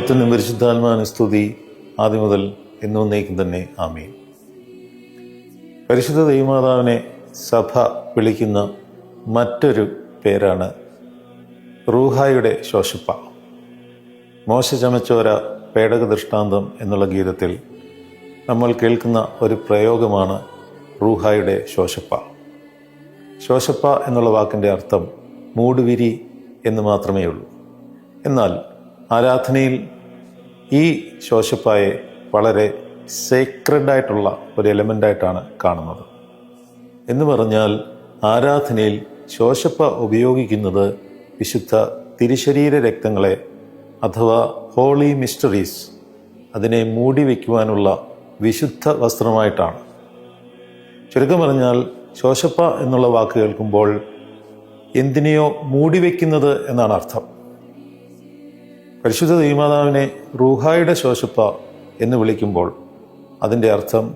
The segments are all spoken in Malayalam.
പുത്രനും പരിശുദ്ധാത്മാവിന് സ്തുതി. ആദ്യം മുതൽ എന്നും നീക്കും തന്നെ. ആമീൻ. പരിശുദ്ധ ദൈവമാതാവിനെ സഭ വിളിക്കുന്ന മറ്റൊരു പേരാണ് റൂഹായുടെ ശോശപ്പ മോശ ചമച്ചോര പേടക ദൃഷ്ടാന്തം എന്നുള്ള ഗീതത്തിൽ നമ്മൾ കേൾക്കുന്ന ഒരു പ്രയോഗമാണ് റൂഹായുടെ ശോശപ്പ ശോശപ്പ എന്നുള്ള വാക്കിന്റെ അർത്ഥം മൂടുവിരി എന്ന് മാത്രമേ ഉള്ളൂ എന്നാൽ ആരാധനയിൽ ഈ ശോശപ്പായെ വളരെ സേക്രഡായിട്ടുള്ള ഒരു എലമെന്റായിട്ടാണ് കാണുന്നത്. എന്ന് പറഞ്ഞാൽ ആരാധനയിൽ ശോശപ്പ ഉപയോഗിക്കുന്നത് വിശുദ്ധ തിരിശരീര രക്തങ്ങളെ അഥവാ ഹോളി മിസ്റ്ററീസ് അതിനെ മൂടി വയ്ക്കുവാനുള്ള വിശുദ്ധ വസ്ത്രമായിട്ടാണ്. ചുരുക്കം പറഞ്ഞാൽ ശോശപ്പ എന്നുള്ള വാക്ക് കേൾക്കുമ്പോൾ എന്തിനെയോ മൂടിവെക്കുന്നത് എന്നാണ് അർത്ഥം. പരിശുദ്ധ ദൈവമാതാവിനെ റൂഹായുടെ ശോശപ്പ എന്ന് വിളിക്കുമ്പോൾ അതിന്റെ അർത്ഥം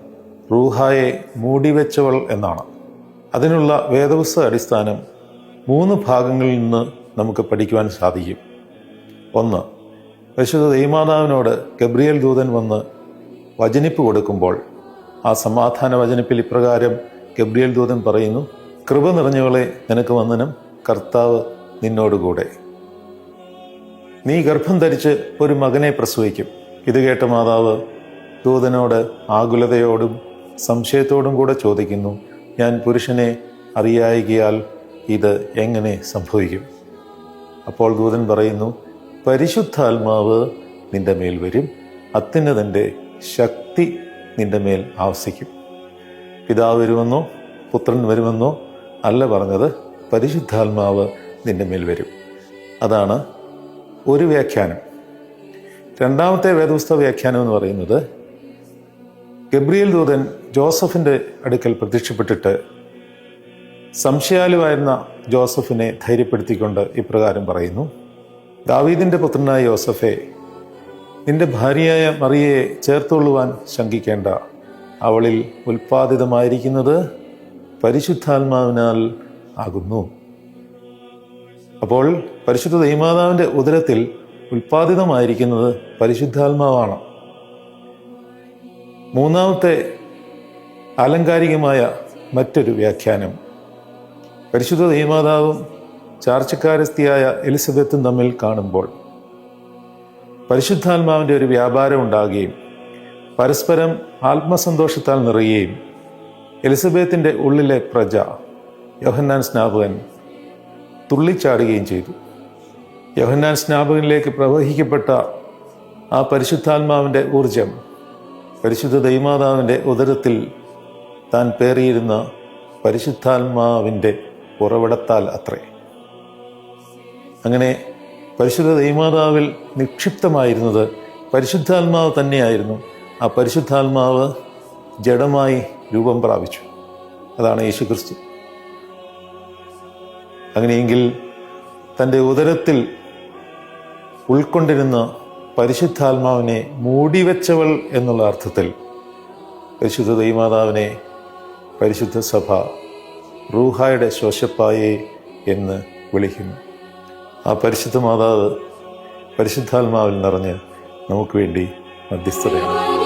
റൂഹായെ മൂടിവെച്ചവൾ എന്നാണ്. അതിനുള്ള വേദപുസ്തക അടിസ്ഥാനം മൂന്ന് ഭാഗങ്ങളിൽ നിന്ന് നമുക്ക് പഠിക്കുവാൻ സാധിക്കും. ഒന്ന് പരിശുദ്ധ ദൈവമാതാവിനോട് ഗബ്രിയൽ ദൂതൻ വന്ന് വചനിപ്പ് കൊടുക്കുമ്പോൾ ആ സമാധാന വചനിപ്പിൽ ഇപ്രകാരം ഗബ്രിയൽ ദൂതൻ പറയുന്നു കൃപ നിറഞ്ഞവളെ നിനക്ക് വന്ദനം കർത്താവ് നിന്നോടുകൂടെ. നീ ഗർഭം ധരിച്ച് ഒരു മകനെ പ്രസവിക്കും. ഇത് കേട്ട മാതാവ് ദൂതനോട് ആകുലതയോടും സംശയത്തോടും കൂടെ ചോദിക്കുന്നു ഞാൻ പുരുഷനെ അറിയായികയാൽ ഇത് എങ്ങനെ സംഭവിക്കും? അപ്പോൾ ദൂതൻ പറയുന്നു പരിശുദ്ധാത്മാവ് നിന്റെ മേൽ വരും അത്യുന്നതന്റെ ശക്തി നിന്റെ മേൽ ആവസിക്കും. പിതാവ് വരുമെന്നോ പുത്രൻ വരുമെന്നോ അല്ല പറഞ്ഞത് പരിശുദ്ധാത്മാവ് നിന്റെ മേൽ വരും. അതാണ് ഒരു വ്യാഖ്യാനം. രണ്ടാമത്തെ വേദപുസ്തക വ്യാഖ്യാനം എന്ന് പറയുന്നത് ഗബ്രിയേൽ ദൂതൻ ജോസഫിന്റെ അടുക്കൽ പ്രത്യക്ഷപ്പെട്ടിട്ട് സംശയാലുവായിരുന്ന ജോസഫിനെ ധൈര്യപ്പെടുത്തിക്കൊണ്ട് ഇപ്രകാരം പറയുന്നു ദാവീദിന്റെ പുത്രനായ യോസഫെ നിന്റെ ഭാര്യയായ മറിയയെ ചേർത്തുകൊള്ളുവാൻ ശങ്കിക്കേണ്ട അവളിൽ ഉൽപ്പാദിതമായിരിക്കുന്നത് പരിശുദ്ധാത്മാവിനാൽ ആകുന്നു. അപ്പോൾ പരിശുദ്ധ ദൈമാതാവിന്റെ ഉദരത്തിൽ ഉൽപ്പാദിതമായിരിക്കുന്നത് പരിശുദ്ധാത്മാവാണ്. മൂന്നാമത്തെ ആലങ്കാരികമായ മറ്റൊരു വ്യാഖ്യാനം. പരിശുദ്ധ ദൈമാതാവും ചാർച്ചക്കാരസ്ഥിയായ എലിസബത്തും തമ്മിൽ കാണുമ്പോൾ പരിശുദ്ധാത്മാവിന്റെ ഒരു വ്യാപാരം ഉണ്ടാകുകയും പരസ്പരം ആത്മസന്തോഷത്താൽ നിറയുകയും എലിസബത്തിന്റെ ഉള്ളിലെ പ്രജ യോഹന്നാൻ സ്നാപകൻ തുള്ളിച്ചാടുകയും ചെയ്തു. യോഹന്നാൻ സ്നാപകനിലേക്ക് പ്രവഹിക്കപ്പെട്ട ആ പരിശുദ്ധാത്മാവിന്റെ ഊർജം പരിശുദ്ധ ദൈമാതാവിന്റെ ഉദരത്തിൽ താൻ പേറിയിരുന്ന പരിശുദ്ധാത്മാവിന്റെ ഉറവിടത്താൽ അത്രേ. അങ്ങനെ പരിശുദ്ധ ദൈമാതാവിൽ നിക്ഷിപ്തമായിരുന്നത് പരിശുദ്ധാത്മാവ് തന്നെയായിരുന്നു. ആ പരിശുദ്ധാത്മാവ് ജഡമായി രൂപം പ്രാപിച്ചു. അതാണ് യേശുക്രിസ്തു. അങ്ങനെയെങ്കിൽ തന്റെ ഉദരത്തിൽ ഉൾക്കൊണ്ടിരുന്ന പരിശുദ്ധാത്മാവിനെ മൂടിവെച്ചവൾ എന്നുള്ള അർത്ഥത്തിൽ പരിശുദ്ധ ദൈമാതാവിനെ പരിശുദ്ധ സഭ റൂഹായുടെ ശോശപ്പായെ എന്ന് വിളിക്കുന്നു. ആ പരിശുദ്ധ മാതാവ് പരിശുദ്ധാത്മാവിൽ നിറഞ്ഞ് നമുക്ക് വേണ്ടി മധ്യസ്ഥതയാണ്.